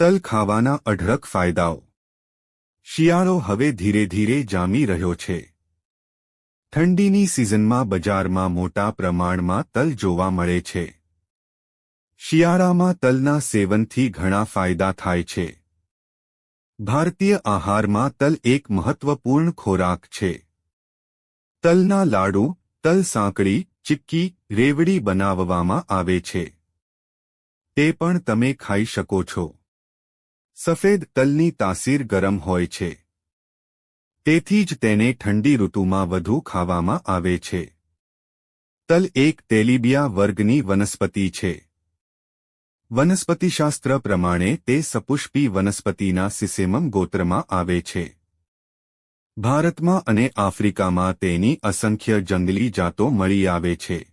તલ ખાવાના અઢળક ફાયદાઓ. શિયાળો હવે ધીરે ધીરે જામી રહ્યો છે. ઠંડીની સિઝનમાં બજારમાં મોટા પ્રમાણમાં તલ જોવા મળે છે. શિયાળામાં તલના સેવનથી ઘણા ફાયદા થાય છે. ભારતીય આહારમાં તલ એક મહત્વપૂર્ણ ખોરાક છે. તલના લાડુ, તલ સાંકળી, ચિક્કી, રેવડી બનાવવામાં આવે છે. તે પણ તમે ખાઈ શકો છો. સફેદ તલની તાસીર ગરમ હોય છે. તેથી જ તેને ઠંડી ઋતુમાં વધુ ખાવામાં આવે છે. તલ એક તેલીબિયા વર્ગની વનસ્પતિ છે. વનસ્પતિશાસ્ત્ર પ્રમાણે તે સપુષ્પી વનસ્પતિના સિસેમમ ગોત્રમાં આવે છે. ભારતમાં અને આફ્રિકામાં તેની અસંખ્ય જંગલી જાતો મળી આવે છે.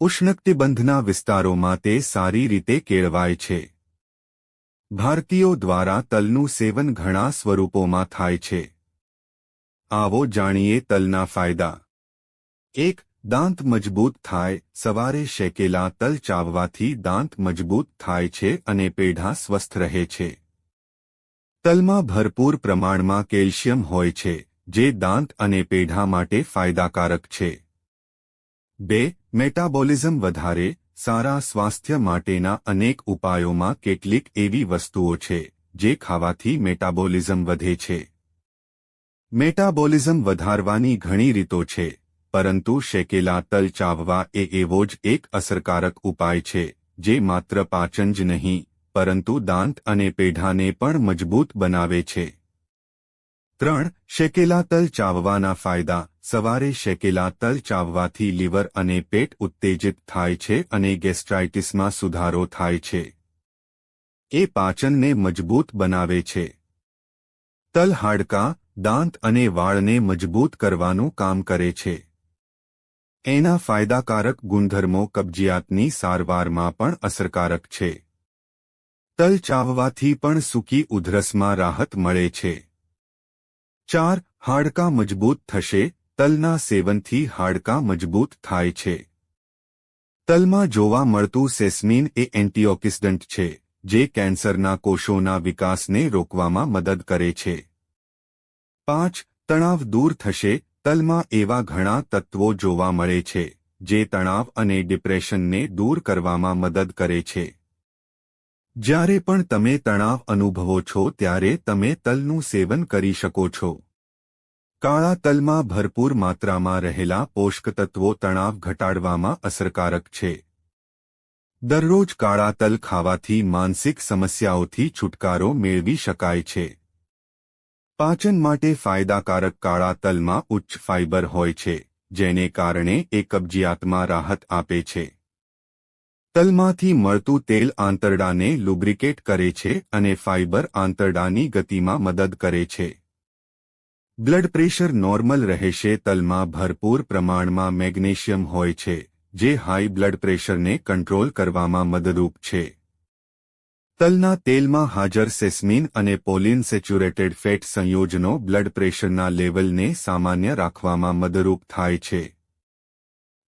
ઉષ્ણકટિબંધના વિસ્તારોમાં તે સારી રીતે કેળવાય છે. ભારતીયો દ્વારા તલનું સેવન ઘણા સ્વરૂપોમાં થાય છે. આવો જાણીએ તલના ફાયદા. એક, દાંત મજબૂત થાય, સવારે શેકેલા તલ ચાવવાથી દાંત મજબૂત થાય છે અને પેઢા સ્વસ્થ રહે છે. તલમાં ભરપૂર પ્રમાણમાં કેલ્શિયમ હોય છે, જે દાંત અને પેઢા માટે ફાયદાકારક છે. બે, મેટાબોલિઝમ વધારે સારા સ્વાસ્થ્ય માટેના અનેક ઉપાયોમાં કેટલીક એવી વસ્તુઓ છે, જે ખાવાથી મેટાબોલિઝમ વધે છે. મેટાબોલિઝમ વધારવાની ઘણી રીતો છે, પરંતુ શેકેલા તલ ચાવવા એ એવો જ એક અસરકારક ઉપાય છે, જે માત્ર પાચન જ નહીં, પરંતુ દાંત અને પેઢાને પણ મજબૂત બનાવે છે. ત્રણ, શેકેલા તલ ચાવવાના ફાયદા. સવારે શેકેલા તલ ચાવવાથી લીવર અને પેટ ઉત્તેજિત થાય છે અને ગેસ્ટ્રાઇટિસમાં સુધારો થાય છે. એ પાચનને મજબૂત બનાવે છે. તલ હાડકાં, દાંત અને વાળને મજબૂત કરવાનું કામ કરે છે. એના ફાયદાકારક ગુણધર્મો કબજિયાતની સારવારમાં પણ અસરકારક છે. તલ ચાવવાથી પણ સૂકી ઉધરસમાં રાહત મળે છે. ચાર હાડકાં મજબૂત થશે, તલના સેવનથી હાડકાં મજબૂત થાય છે. તલમાં જોવા મળતું સેસ્મીન એ એન્ટીઓક્સિડન્ટ છે, જે કેન્સરના કોષોના વિકાસને રોકવામાં મદદ કરે છે. પાંચ, તણાવ દૂર થશે, તલમાં એવા ઘણા તત્વો જોવા મળે છે, જે તણાવ અને ડિપ્રેશનને દૂર કરવામાં મદદ કરે છે. જ્યારે પણ તમે તણાવ અનુભવો છો ત્યારે તમે તલનું સેવન કરી શકો છો. કાળા તલમાં ભરપૂર માત્રામાં રહેલા પોષક તત્વો તણાવ ઘટાડવામાં અસરકારક છે. દરરોજ કાળા તલ ખાવાથી માનસિક સમસ્યાઓથી છુટકારો મેળવી શકાય છે. પાચન માટે ફાયદાકારક કાળા તલમાં ઉચ્ચ ફાઇબર હોય છે, જેને કારણે એ કબજિયાતમાં રાહત આપે છે. તલમાંથી મળતું તેલ આંતરડાને લુબ્રિકેટ કરે છે અને ફાઇબર આંતરડાની ગતિમાં મદદ કરે છે. બ્લડ પ્રેશર નોર્મલ રહેશે, તલમાં ભરપૂર પ્રમાણમાં મેગ્નેશિયમ હોય છે, જે હાઈ બ્લડ પ્રેશરને કંટ્રોલ કરવામાં મદદરૂપ છે. તલના તેલમાં હાજર સેસ્મિન અને પોલિન સેચ્યુરેટેડ ફેટ સંયોજનો બ્લડ પ્રેશરના લેવલને સામાન્ય રાખવામાં મદદરૂપ થાય છે.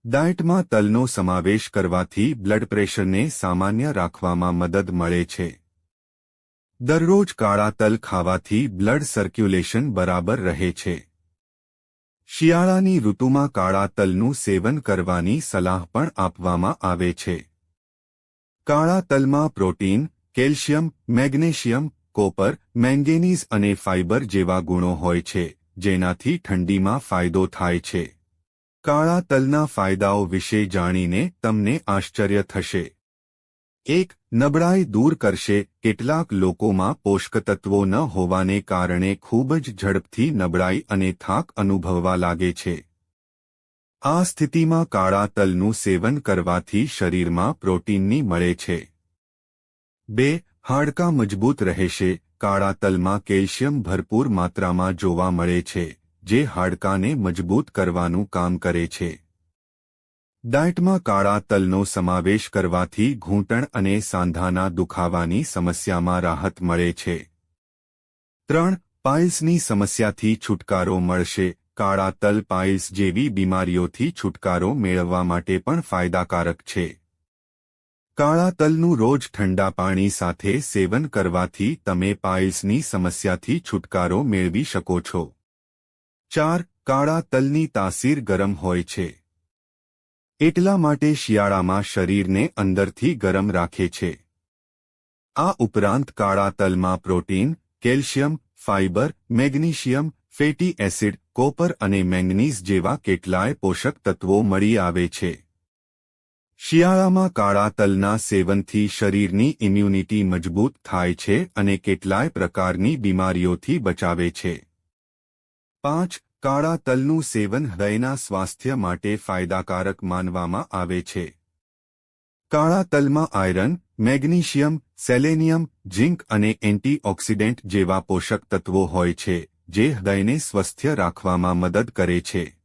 ડાયટમાં તલનો સમાવેશ કરવાથી બ્લડ પ્રેશરને સામાન્ય રાખવામાં મદદ મળે છે. દરરોજ કાળા તલ ખાવાથી બ્લડ સર્ક્યુલેશન બરાબર રહે છે. શિયાળાની ઋતુમાં કાળા તલનું સેવન કરવાની સલાહ પણ આપવામાં આવે છે. કાળા તલમાં protein, calcium, magnesium, copper, manganese અને ફાઇબર જેવા ગુણો હોય છે, જેનાથી ઠંડીમાં ફાયદો થાય છે. કાળા તલના ફાયદાઓ વિશે જાણીને તમને આશ્ચર્ય થશે. એક, નબળાઈ દૂર કરશે. કેટલાક લોકોમાં પોષક તત્વો ન હોવાને કારણે ખૂબ જ ઝડપથી નબળાઈ અને થાક અનુભવવા લાગે છે. આ સ્થિતિમાં કાળા તલનું સેવન કરવાથી શરીરમાં પ્રોટીનની મળે છે. બે, હાડકાં મજબૂત રહેશે. કાળા તલમાં કેલ્શિયમ ભરપૂર માત્રામાં જોવા મળે છે. જે હાડકાને મજબૂત કરવાનું કામ કરે છે. ડાયટમાં કાળા તલનો સમાવેશ કરવાથી ઘૂંટણ અને સાંધાના દુખાવાની સમસ્યામાં રાહત મળે છે. ત્રણ, પાઇલ્સની સમસ્યાથી છુટકારો મળશે. કાળા તલ પાઇલ્સ જેવી બીમારીઓથી છુટકારો મેળવવા માટે પણ ફાયદાકારક છે. કાળા તલનું રોજ ઠંડા પાણી સાથે સેવન કરવાથી તમે પાઇલ્સની સમસ્યાથી છુટકારો મેળવી શકો છો. ચાર કાળા તલની તાસીર ગરમ હોય છે. એટલા માટે શિયાળામાં શરીરને અંદરથી ગરમ રાખે છે. આ ઉપરાંત કાળા તલમાં protein, calcium, fibre, magnesium, fatty acid, copper અને મેંગનીઝ જેવા કેટલાય પોષક તત્વો મળી આવે છે. શિયાળામાં કાળા તલના સેવનથી શરીરની ઇમ્યુનિટી મજબૂત થાય છે અને કેટલાય પ્રકારની બીમારીઓથી બચાવે છે. પાંચ, કાળા તલનું સેવન હૃદયના સ્વાસ્થ્ય માટે ફાયદાકારક માનવામાં આવે છે. કાળા તલમાં આયરન, મેગ્નીશિયમ, સેલેનિયમ, ઝિંક અને એન્ટીઓક્સિડન્ટ જેવા પોષક તત્વો હોય છે, જે હૃદયને સ્વસ્થ રાખવામાં મદદ કરે છે.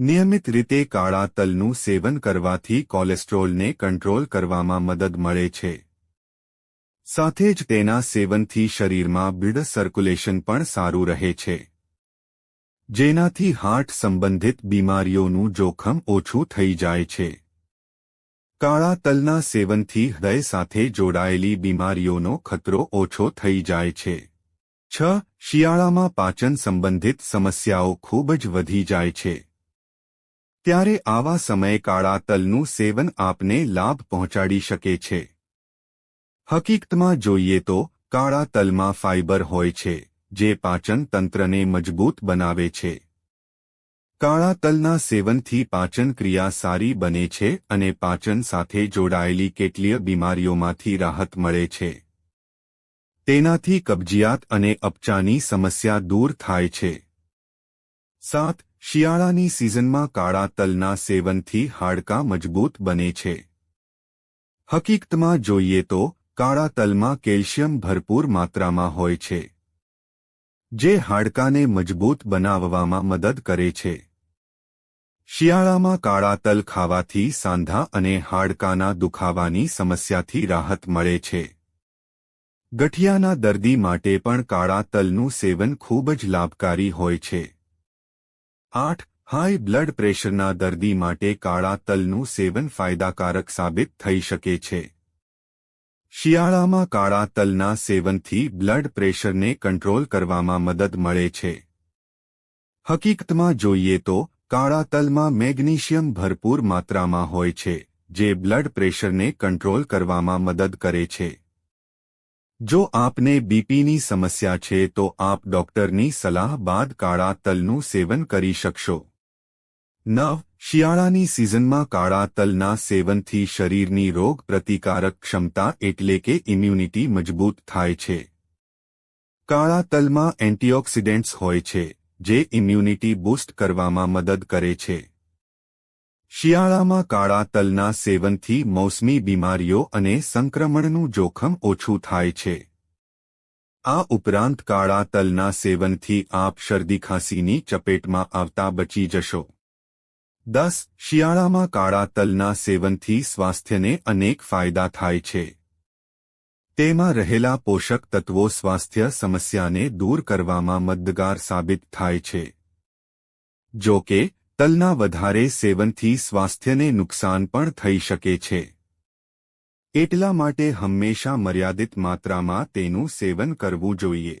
નિયમિત રીતે કાળા તલનું સેવન કરવાથી કોલેસ્ટ્રોલને કંટ્રોલ કરવામાં મદદ મળે છે. સાથે જ તેના સેવનથી શરીરમાં બ્લડ સર્ક્યુલેશન પણ સારું રહે છે. જેનાથી હાર્ટ સંબંધિત બીમારીઓનું જોખમ ઓછું થઈ જાય છે. કાળા તલના સેવનથી હૃદય સાથે જોડાયેલી બીમારીઓનો ખતરો ઓછો થઈ જાય છે. છ, શિયાળામાં પાચન સંબંધિત સમસ્યાઓ ખૂબ જ વધી જાય છે. ત્યારે આવા સમયે કાળા તલનું સેવન આપને લાભ પહોંચાડી શકે છે. હકીકતમાં જોઈએ તો કાળા તલમાં ફાઇબર હોય છે. જે પાચન તંત્રને મજબૂત બનાવે છે. કાળા તલના સેવનથી પાચન ક્રિયા સારી બને છે અને પાચન સાથે જોડાયેલી કેટલીય બીમારીઓમાંથી રાહત મળે છે. તેનાથી કબજિયાત અને અપચાની સમસ્યા દૂર થાય છે. સાત, શિયાળાની સિઝનમાં કાળા તલના સેવનથી હાડકાં મજબૂત બને છે. હકીકતમાં જોઈએ તો, કાળા તલમાં કેલ્શિયમ ભરપૂર માત્રામાં હોય છે. જે હાડકાને મજબૂત બનાવવામાં મદદ કરે છે. શિયાળામાં કાળા તલ ખાવાથી સાંધા અને હાડકાના દુખાવાની સમસ્યાથી રાહત મળે છે. ગઠિયાના દર્દી માટે પણ કાળા તલનું સેવન ખૂબ જ લાભકારી હોય છે. આઠ, હાઈ બ્લડ પ્રેશરના દર્દી માટે કાળા તલનું સેવન ફાયદાકારક સાબિત થઈ શકે છે. શિયાળામાં કાળા તલના સેવનથી બ્લડ પ્રેશરને કંટ્રોલ કરવામાં મદદ મળે છે. હકીકતમાં જોઈએ તો, કાળા તલમાં મેગ્નીશિયમ ભરપૂર માત્રામાં હોય છે, જે બ્લડ પ્રેશરને કંટ્રોલ કરવામાં મદદ કરે છે. જો આપને બીપીની સમસ્યા છે તો આપ ડોક્ટરની સલાહ બાદ કાળા તલનું સેવન કરી શકશો. નવ શિયાળાની સિઝનમાં કાળા તલના સેવનથી શરીરની રોગ પ્રતિકારક ક્ષમતા એટલે કે ઇમ્યુનિટી મજબૂત થાય છે. કાળા તલમાં એન્ટીઓક્સિડન્ટ્સ હોય છે, જે ઇમ્યુનિટી બૂસ્ટ કરવામાં મદદ કરે છે. શિયાળામાં કાળા તલના સેવનથી મોસમી બીમારીઓ અને સંક્રમણનું જોખમ ઓછું થાય છે. આ ઉપરાંત કાળા તલના સેવનથી આપ શરદી ખાંસીની ચપેટમાં આવતા બચી જશો. દસ, શિયાળામાં કાળા તલના સેવનથી સ્વાસ્થ્યને અનેક ફાયદા થાય છે. તેમાં રહેલા પોષક તત્વો સ્વાસ્થ્ય સમસ્યાને દૂર કરવામાં મદદગાર સાબિત થાય છે. જો કે, તલના વધારે સેવનથી સ્વાસ્થ્યને નુકસાન પણ થઈ શકે છે. એટલા માટે હંમેશા મર્યાદિત માત્રામાં તેનું સેવન કરવું જોઈએ.